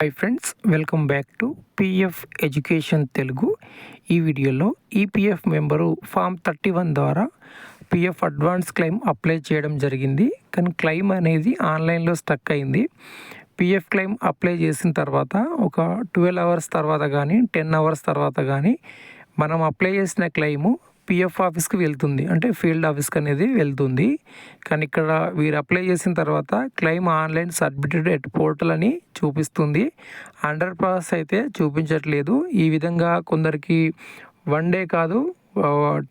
Hi friends welcome back to PF education Telugu ఈ వీడియోలో EPF member form thirty one ద్వారా PF advance claim apply చేయడం జరిగింది. కానీ క్లెయిమ్ అనేది ఆన్లైన్లో స్టక్ అయింది. పిఎఫ్ క్లెయిమ్ అప్లై చేసిన తర్వాత ఒక ట్వెల్వ్ అవర్స్ తర్వాత కానీ టెన్ అవర్స్ తర్వాత కానీ మనం అప్లై చేసిన క్లెయిము పిఎఫ్ ఆఫీస్కి వెళ్తుంది. అంటే ఫీల్డ్ ఆఫీస్కి అనేది వెళ్తుంది. కానీ ఇక్కడ వీరు అప్లై చేసిన తర్వాత claim online submitted at portal అని చూపిస్తుంది. అండర్ పాస్ అయితే చూపించట్లేదు. ఈ విధంగా కొందరికి వన్ డే కాదు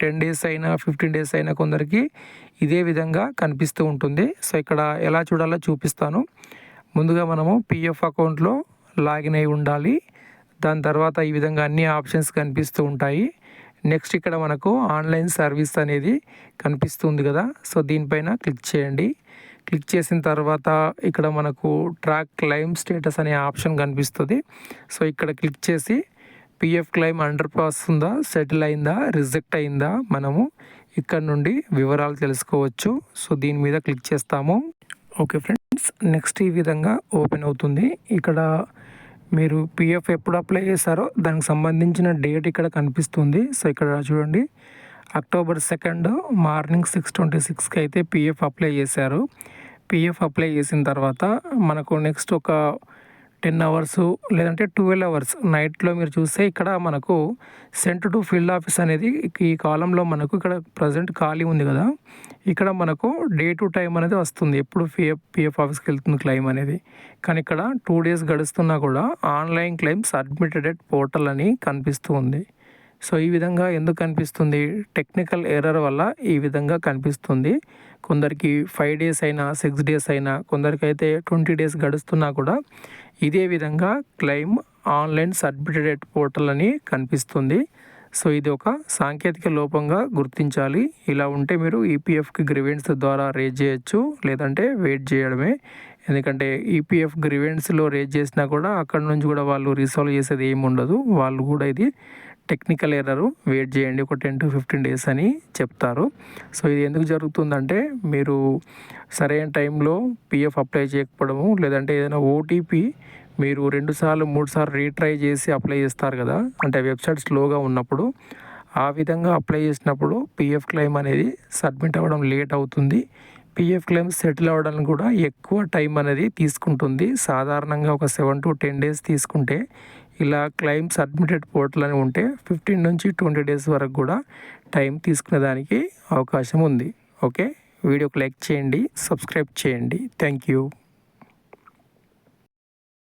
టెన్ డేస్ అయినా ఫిఫ్టీన్ డేస్ అయినా కొందరికి ఇదే విధంగా కనిపిస్తూ ఉంటుంది. సో ఇక్కడ ఎలా చూడాలో చూపిస్తాను. ముందుగా మనము పిఎఫ్ అకౌంట్లో లాగిన్ అయి ఉండాలి. దాని తర్వాత ఈ విధంగా అన్ని ఆప్షన్స్ కనిపిస్తూ ఉంటాయి. నెక్స్ట్ ఇక్కడ మనకు ఆన్లైన్ సర్వీస్ అనేది కనిపిస్తుంది కదా. సో దీనిపైన క్లిక్ చేయండి. క్లిక్ చేసిన తర్వాత ఇక్కడ మనకు ట్రాక్ క్లైమ్ స్టేటస్ అనే ఆప్షన్ కనిపిస్తుంది. సో ఇక్కడ క్లిక్ చేసి పిఎఫ్ క్లైమ్ అండర్ పాస్ ఉందా సెటిల్ అయిందా రిజెక్ట్ అయిందా మనము ఇక్కడ నుండి వివరాలు తెలుసుకోవచ్చు. సో దీని మీద క్లిక్ చేస్తాము. ఓకే ఫ్రెండ్స్ నెక్స్ట్ ఈ విధంగా ఓపెన్ అవుతుంది. ఇక్కడ మీరు పిఎఫ్ ఎప్పుడు అప్లై చేశారో దానికి సంబంధించిన డేట్ ఇక్కడ కనిపిస్తుంది. సో ఇక్కడ చూడండి. October second morning six twenty సిక్స్కి అయితే పిఎఫ్ అప్లై చేశారు. పిఎఫ్ అప్లై చేసిన తర్వాత మనకు నెక్స్ట్ ఒక టెన్ అవర్స్ లేదంటే ట్వెల్వ్ అవర్స్ నైట్లో మీరు చూస్తే ఇక్కడ మనకు సెంట్ టు ఫీల్డ్ ఆఫీస్ అనేది ఈ కాలంలో మనకు ఇక్కడ ప్రజెంట్ ఖాళీ ఉంది కదా. ఇక్కడ మనకు డే టు టైం అనేది వస్తుంది. ఎప్పుడు పిఎఫ్ పిఎఫ్ ఆఫీస్కి వెళ్తుంది క్లెయిమ్ అనేది. కానీ ఇక్కడ టూ డేస్ గడుస్తున్నా కూడా ఆన్లైన్ క్లెయిమ్ సబ్మిటెడ్ పోర్టల్ అని కనిపిస్తూ ఉంది. సో ఈ విధంగా ఎందుకు కనిపిస్తుంది? టెక్నికల్ ఎర్రర్ వల్ల ఈ విధంగా కనిపిస్తుంది. కొందరికి ఫైవ్ డేస్ అయినా సిక్స్ డేస్ అయినా కొందరికైతే ట్వంటీ డేస్ గడుస్తున్నా కూడా ఇదే విధంగా క్లెయిమ్ ఆన్లైన్ సర్టిఫికేట్ పోర్టల్ అని కనిపిస్తుంది. సో ఇది ఒక సాంకేతిక లోపంగా గుర్తించాలి. ఇలా ఉంటే మీరు ఈపీఎఫ్కి గ్రివెన్స్ ద్వారా రేజ్ చేయొచ్చు లేదంటే వెయిట్ చేయడమే. ఎందుకంటే ఈపీఎఫ్ గ్రివెన్స్లో రేజ్ చేసినా కూడా అక్కడ నుంచి కూడా వాళ్ళు రిసాల్వ్ చేసేది ఏమి ఉండదు వాళ్ళు కూడా ఇది టెక్నికల్ ఎర్రరు వెయిట్ చేయండి ఒక టెన్ టు ఫిఫ్టీన్ డేస్ అని చెప్తారు. సో ఇది ఎందుకు జరుగుతుందంటే మీరు సరైన టైంలో పిఎఫ్ అప్లై చేయకపోవడము లేదంటే ఏదైనా ఓటీపీ మీరు రెండుసార్లు మూడు సార్లు రీట్రై చేసి అప్లై చేస్తారు కదా అంటే వెబ్సైట్ స్లోగా ఉన్నప్పుడు ఆ విధంగా అప్లై చేసినప్పుడు పిఎఫ్ క్లెయిమ్ అనేది సబ్మిట్ అవ్వడం లేట్ అవుతుంది. పిఎఫ్ క్లెయిమ్ సెటిల్ అవ్వడానికి కూడా ఎక్కువ టైం అనేది తీసుకుంటుంది. సాధారణంగా ఒక సెవెన్ టు టెన్ డేస్ తీసుకుంటే ఇలా క్లెయిమ్ సబ్మిటెడ్ పోర్టల్ అని ఉంటే ఫిఫ్టీన్ నుంచి ట్వంటీ డేస్ వరకు కూడా టైం తీసుకునే దానికి అవకాశం ఉంది. ఓకే? వీడియోకి లైక్ చేయండి సబ్స్క్రైబ్ చేయండి. Thank you